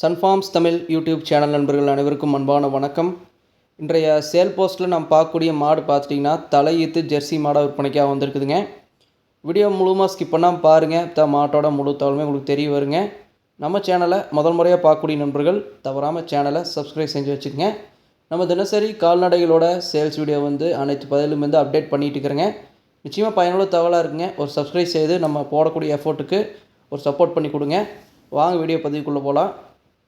Sun Farms Tamil YouTube channel நண்பர்கள் அனைவருக்கும் அன்பான வணக்கம். இன்றைய சேல் போஸ்ட்டில் நம்ம பார்க்கக்கூடிய மாடு பார்த்துட்டிங்கன்னா தலையீத்து ஜெர்சி மாடாக விற்பனைக்காக வந்திருக்குதுங்க. வீடியோ முழுமா ஸ்கிப் பண்ணாமல் பாருங்கள் த மாட்டோட முழு தகவலுமே உங்களுக்கு தெரிய வருங்க. நம்ம சேனலை முதல் முறையாக பார்க்கக்கூடிய நண்பர்கள் தவறாமல் சேனலை சப்ஸ்கிரைப் செஞ்சு வச்சுக்கோங்க. நம்ம தினசரி கால்நடைகளோட சேல்ஸ் வீடியோ வந்து அனைத்து பதிலும் வந்து அப்டேட் பண்ணிகிட்டு இருக்கிறேங்க. நிச்சயமாக பயனுள்ள தகவலாக இருக்குங்க. ஒரு சப்ஸ்கிரைப் செய்து நம்ம போடக்கூடிய எஃபோர்ட்டுக்கு ஒரு சப்போர்ட் பண்ணி கொடுங்க. வாங்க வீடியோ பதிவுக்குள்ளே போகலாம்.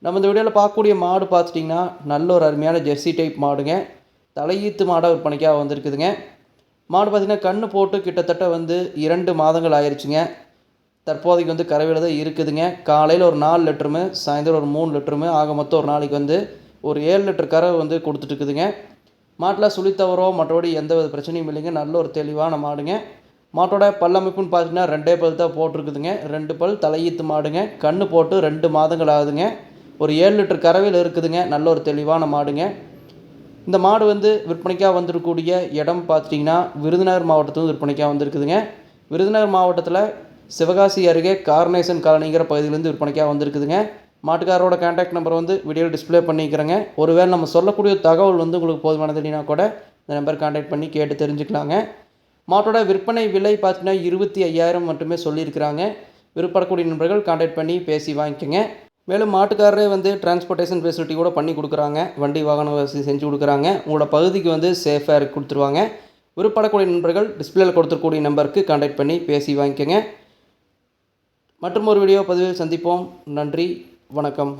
நம்ம இந்த வீடியோவில் பார்க்கக்கூடிய மாடு பார்த்துட்டிங்கன்னா நல்ல ஒரு அருமையான ஜெர்சி டைப் மாடுங்க. தலையீத்து மாடாக விற்பனைக்காக வந்திருக்குதுங்க. மாடு பார்த்திங்கன்னா கன்று போட்டு கிட்டத்தட்ட வந்து இரண்டு மாதங்கள் ஆயிடுச்சுங்க தற்போதைக்கு வந்து கறவையில் தான் இருக்குதுங்க. காலையில் ஒரு நாலு லிட்டருமு சாயந்தரம் ஒரு மூணு லிட்டருமு ஆக மொத்தம் ஒரு நாளைக்கு வந்து ஒரு ஏழு லிட்டர் கறவை வந்து கொடுத்துட்ருக்குதுங்க மாட்டில் சுழித்தவரோ மற்றபடி எந்த வித பிரச்சனையும் இல்லைங்க. நல்ல ஒரு தெளிவான மாடுங்க. மாட்டோட பல்லமைப்புன்னு பார்த்தீங்கன்னா ரெண்டே பல் தான் போட்டிருக்குதுங்க. ரெண்டு பல் தலையீத்து மாடுங்க. கன்று போட்டு ரெண்டு மாதங்கள் ஆகுதுங்க. ஒரு ஏழு லிட்டர் கறவையில் இருக்குதுங்க. நல்ல ஒரு தெளிவான மாடுங்க. இந்த மாடு வந்து விற்பனைக்காக வந்திருக்கக்கூடிய இடம் பார்த்துட்டிங்கன்னா விருதுநகர் மாவட்டத்தில் விற்பனைக்காக வந்திருக்குதுங்க. விருதுநகர் மாவட்டத்தில் சிவகாசி அருகே கார்னேசன் காலனிங்கிற பகுதியிலேருந்து விற்பனைக்காக வந்திருக்குதுங்க. மாட்டுக்காரரோட கான்டாக்ட் நம்பர் வந்து வீடியோவில் டிஸ்ப்ளே பண்ணிக்கிறேங்க. ஒருவேளை நம்ம சொல்லக்கூடிய தகவல் வந்து உங்களுக்கு போதுமானது இல்லைனா கூட இந்த நம்பர் கான்டாக்ட் பண்ணி கேட்டு தெரிஞ்சுக்கலாங்க. மாட்டோட விற்பனை விலை பார்த்தீங்கன்னா இருபத்தி ஐயாயிரம் மட்டுமே சொல்லியிருக்கிறாங்க. விருப்பப்படக்கூடிய நண்பர்கள் கான்டாக்ட் பண்ணி பேசி வாங்கிக்கோங்க. மேலும் மாட்டுக்காரரே வந்து டிரான்ஸ்போர்ட்டேஷன் ஃபெசிலிட்டி கூட பண்ணி கொடுக்குறாங்க. வண்டி வாகன வசதி செஞ்சு கொடுக்குறாங்க. உங்களோட பகுதிக்கு வந்து சேஃபாக இருக்கு கொடுத்துருவாங்க. விருப்பப்படக்கூடிய நண்பர்கள் டிஸ்பிளேல கொடுத்துருக்கூடிய நம்பருக்கு கான்டாக்ட் பண்ணி பேசி வாங்கிக்கோங்க. மற்றும் ஒரு வீடியோ பதிவில் சந்திப்போம். நன்றி வணக்கம்.